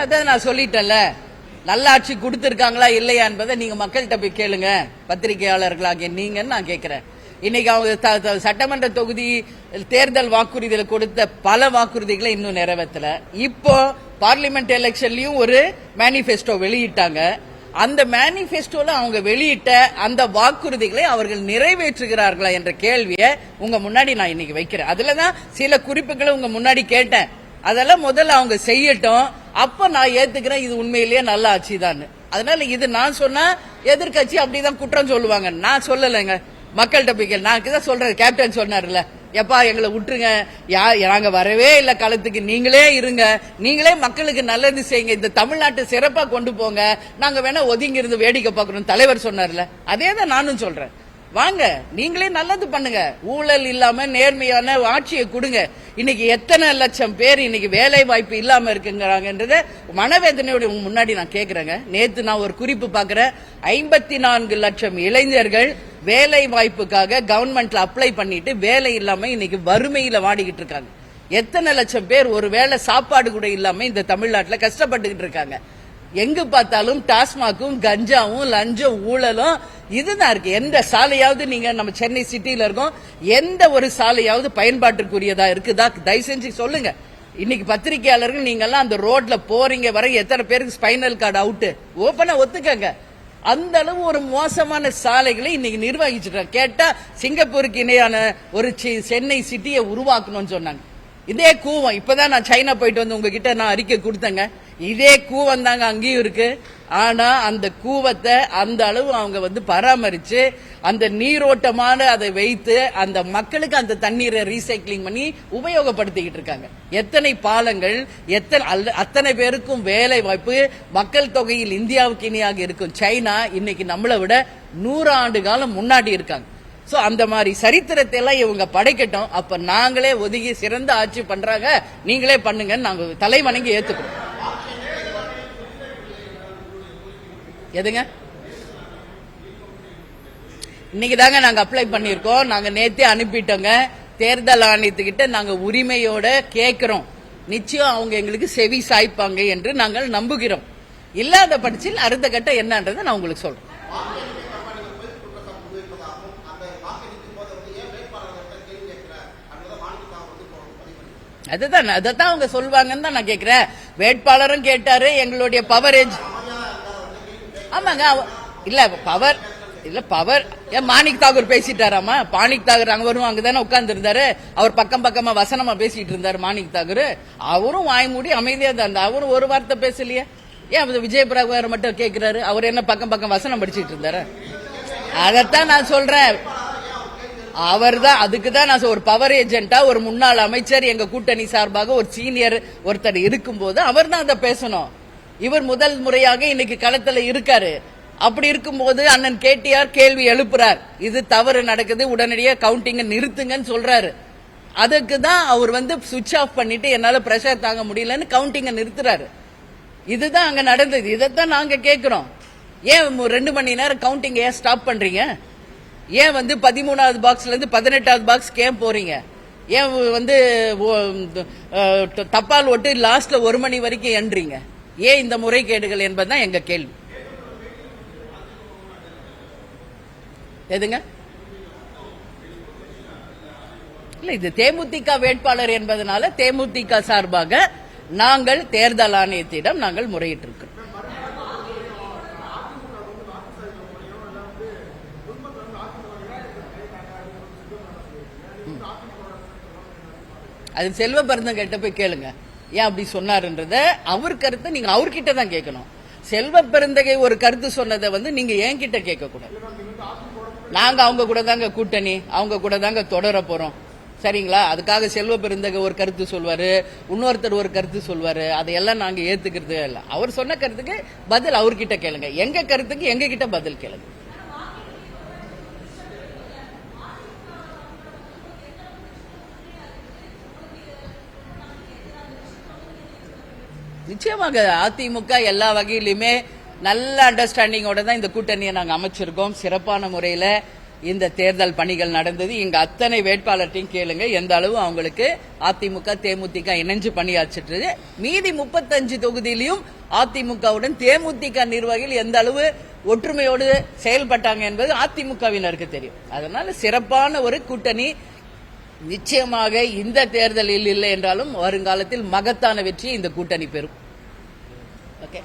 அதை நான் சொல்லிட்டேன்ல. நல்லாட்சி கொடுத்துருக்காங்களா இல்லையா என்பதை நீங்க மக்கள்கிட்ட போய் கேளுங்க. பத்திரிகையாளர்களாகிய நீங்கன்னு நான் கேட்கிறேன் இன்னைக்கு அவங்க த- சட்டமன்ற தொகுதி தேர்தல் வாக்குறுதியில் கொடுத்த பல வாக்குறுதிகளை இன்னும் நிறைவேற்றல. இப்போ பார்லிமெண்ட் எலெக்ஷன்லயும் ஒரு மேனிஃபெஸ்டோ வெளியிட்டாங்க. அந்த மேனிபெஸ்டோல அவங்க வெளியிட்ட அந்த வாக்குறுதிகளை அவர்கள் நிறைவேற்றுகிறார்களா என்ற கேள்வியை உங்க முன்னாடி நான் இன்னைக்கு வைக்கிறேன். அதுலதான் சில குறிப்புகளை உங்க முன்னாடி கேட்டேன். அதெல்லாம் முதல்ல அவங்க செய்யட்டும். அப்ப நான் ஏத்துக்கிறேன் இது உண்மையிலேயே நல்ல ஆட்சி தான் அதனால இது நான் சொன்னா எதிர்க்கட்சி அப்படிதான் குற்றம் சொல்லுவாங்க. நான் சொல்லலைங்க. மக்கள்கிட்ட போய் நான் தான் சொல்றேன் கேப்டன் சொன்னார்ல. எப்பா எங்களை விட்டுருங்க. யா நாங்க வரவே இல்ல களத்துக்கு. நீங்களே இருங்க. நீங்களே மக்களுக்கு நல்லது செய்யுங்க. இந்த தமிழ்நாட்டை சிறப்பா கொண்டு போங்க. நாங்க வேணா ஒதுங்கி இருந்து வேடிக்கை பார்க்கணும் தலைவர் சொன்னார்ல. அதே தான் நானும் சொல்றேன். வாங்க நீங்களே நல்லது பண்ணுங்க. ஊழல் இல்லாம நேர்மையான ஆட்சியை கொடுங்க. இன்னைக்கு எத்தனை லட்சம் பேர் இன்னைக்கு வேலை வாய்ப்பு இல்லாம இருக்குங்கிறாங்கன்றத மனவேதனையோட முன்னாடி நான் கேக்குறேங்க. நேத்து நான் ஒரு குறிப்பு பாக்குறேன். ஐம்பத்தி நான்கு லட்சம் இளைஞர்கள் வேலை வாய்ப்புக்காக கவர்மெண்ட்ல அப்ளை பண்ணிட்டு வேலை இல்லாம இன்னைக்கு வறுமையில வாடிக்கிட்டு இருக்காங்க. எத்தனை லட்சம் பேர் ஒரு வேளை சாப்பாடு கூட இல்லாம இந்த தமிழ்நாட்டுல கஷ்டப்பட்டுக்கிட்டு இருக்காங்க. எங்க பார்த்தாலும் டாஸ்மாக்கும் கஞ்சாவும் லஞ்சம் ஊழலும் இதுதான் இருக்கு. எந்த சாலையாவது நீங்க நம்ம சென்னை சிட்டியில இருக்கோம் எந்த ஒரு சாலையாவது பயன்பாட்டுக்குரியதா இருக்குதா? தயவு செஞ்சு சொல்லுங்க. இன்னைக்கு பத்திரிகையாளர்கள் நீங்க எல்லாம் அந்த ரோட்ல போறீங்க வர எத்தனை பேருக்கு ஸ்பைனல் கார்டு அவுட்டு ஓப்பனா ஒத்துக்கங்க. அந்த அளவு ஒரு மோசமான சாலைகளை இன்னைக்கு நிர்வகிச்சுட்டு கேட்டா சிங்கப்பூருக்கு இணையான ஒரு சென்னை சிட்டியை உருவாக்கணும்னு சொன்னாங்க. இதே கூவம். இப்பதான் நான் சைனா போயிட்டு வந்து உங்ககிட்ட நான் அறிக்கை கொடுத்தேங்க. இதே கூவம் தாங்க அங்கேயும் இருக்கு. ஆனா அந்த கூவத்தை அந்த அளவு அவங்க வந்து பராமரிச்சு அந்த நீரோட்டமான அதை வைத்து அந்த மக்களுக்கு அந்த தண்ணீரை ரீசைக்ளிங் பண்ணி உபயோகப்படுத்திக்கிட்டு இருக்காங்க. எத்தனை பாலங்கள் எத்தனை அத்தனை பேருக்கும் வேலை வாய்ப்பு மக்கள் தொகையில் இந்தியாவுக்கு இணையாக இருக்கும் சைனா இன்னைக்கு நம்மளை விட நூறு ஆண்டு காலம் முன்னாடி இருக்காங்க. ஸோ அந்த மாதிரி சரித்திரத்தை எல்லாம் இவங்க படைக்கட்டும். அப்ப நாங்களே ஒதுங்கி சிறந்த ஆட்சி பண்றாங்க. நீங்களே பண்ணுங்கன்னு நாங்கள் தலை வணங்கி ஏத்துக்கிறோம். எதுங்க? இன்னைக்கு தாங்க நாங்க அப்ளை பண்ணியிருக்கோம். நாங்க நேத்தே அனுப்பிட்டோங்க. தேர்தல் ஆணையத்துக்கிட்ட நாங்க உரிமையோட கேட்கிறோம் நிச்சயம் அவங்க எங்களுக்கு செவி சாய்ப்பாங்க என்று நாங்கள் நம்புகிறோம். இல்லாத பட்சத்தில் அடுத்த கட்டம் என்னன்றதை நான் உங்களுக்கு சொல்றேன். அதுதான் அதைத்தான் அவங்க சொல்லுவாங்கன்னு தான் நான் கேட்கிறேன் வேட்பாளரும் கேட்டாரு எங்களுடைய பவரேஜ் ஆமாங்க அவ- இல்ல பவர் இல்ல பவர் ஏன் மாணிக் தாகூர் பேசிட்டாராமா? மாணிக் தாகூர் அங்க வரும் அங்கதானே உட்கார்ந்து இருந்தாரு அவர் பக்கம் பக்கமா வசனமா பேசிட்டு இருந்தாரு மாணிக் தாகூர். அவரும் வாய் மூடி அமைதியா தான் இருந்தார். அவரும் ஒரு வார்த்தை பேசலையே. ஏன் விஜய் பிரபாகர் மட்டும் கேட்கிறாரு அவர் என்ன பக்கம் பக்கம் வசனம் படிச்சிட்டு இருந்தாரு? அதைத்தான் நான் சொல்றேன். அவர் தான் அதுக்கு தான் நான் சொ- ஒரு பவர் ஏஜென்ட்டா ஒரு முன்னாள் அமைச்சர் எங்க கூட்டணி சார்பாக ஒரு சீனியர் ஒருத்தர் இருக்கும்போது அவர் தான் அதை பேசணும். இவர் முதல் முறையாக இன்னைக்கு களத்துல இருக்காரு. அப்படி இருக்கும்போது அண்ணன் கேடிஆர் கேள்வி எழுப்புறார். இது தவறு நடக்குது உடனடியாக கவுண்டிங்க நிறுத்துங்கன்னு சொல்றாரு. அதுக்கு தான் அவர் வந்து சுவிட்ச் ஆஃப் பண்ணிட்டு என்னால பிரஷர் தாங்க முடியலன்னு கவுண்டிங்க நிறுத்துறாரு. இதுதான் அங்க நடந்தது. இதைத்தான் நாங்க கேட்கிறோம் ஏன் ரெண்டு மணி நேரம் கவுண்டிங் ஏன் ஸ்டாப் பண்றீங்க? ஏன் வந்து பதிமூணாவது பாக்ஸ்லேருந்து பதினெட்டாவது பாக்ஸ் ஏன் போறீங்க? ஏன் வந்து தப்பால் ஓட்டு லாஸ்ட்ல ஒரு மணி வரைக்கும் எண்றீங்க ஏன் இந்த முறைகேடுகள் என்பதுதான் எங்க கேள்வி. எதுங்க? இல்ல இது தேமுதிக வேட்பாளர் என்பதனால தேமுதிக சார்பாக நாங்கள் தேர்தல் ஆணையத்திடம் நாங்கள் முறையிட்டிருக்கிறோம். அது செல்வ பெருந்தங்கிட்ட போய் கேளுங்க. ஏன் அப்படி சொன்னாருன்றத அவர் கருத்தை நீங்க அவர்கிட்ட தான் கேட்கணும். செல்வ பெருந்தகை ஒரு கருத்து சொன்னதை வந்து நீங்க என்கிட்ட கேட்க கூடாது நாங்க அவங்க கூட தாங்க கூட்டணி அவங்க கூட தாங்க தொடர போறோம். சரிங்களா? அதுக்காக செல்வ பெருந்தகை ஒரு கருத்து சொல்வாரு இன்னொருத்தர் ஒரு கருத்து சொல்வாரு அதையெல்லாம் நாங்க ஏத்துக்கிறது இல்ல. அவர் சொன்ன கருத்துக்கு பதில் அவர்கிட்ட கேளுங்க. எங்க கருத்துக்கு எங்க கிட்ட பதில் கேளுங்க. நிச்சயமாக அதிமுக எல்லா வகையிலுமே நல்ல அண்டர்ஸ்டாண்டிங்கோட தான் இந்த கூட்டணியை நாங்கள் அமைச்சிருக்கோம். சிறப்பான முறையில் இந்த தேர்தல் பணிகள் நடந்தது. இங்க அத்தனை வேட்பாளர்கிட்டையும் கேளுங்க. எந்த அளவு அவங்களுக்கு அதிமுக தேமுதிக இணைஞ்சு பணியாற்றிட்டு மீதி முப்பத்தஞ்சு தொகுதியிலையும் அதிமுகவுடன் தேமுதிக நிர்வாகிகள் எந்த அளவு ஒற்றுமையோடு செயல்பட்டாங்க என்பது அதிமுகவினருக்கு தெரியும். அதனால சிறப்பான ஒரு கூட்டணி நிச்சயமாக இந்த தேர்தலில் இல்லை என்றாலும் வருங்காலத்தில் மகத்தான வெற்றியை இந்த கூட்டணி பெறும். ഓക്കെ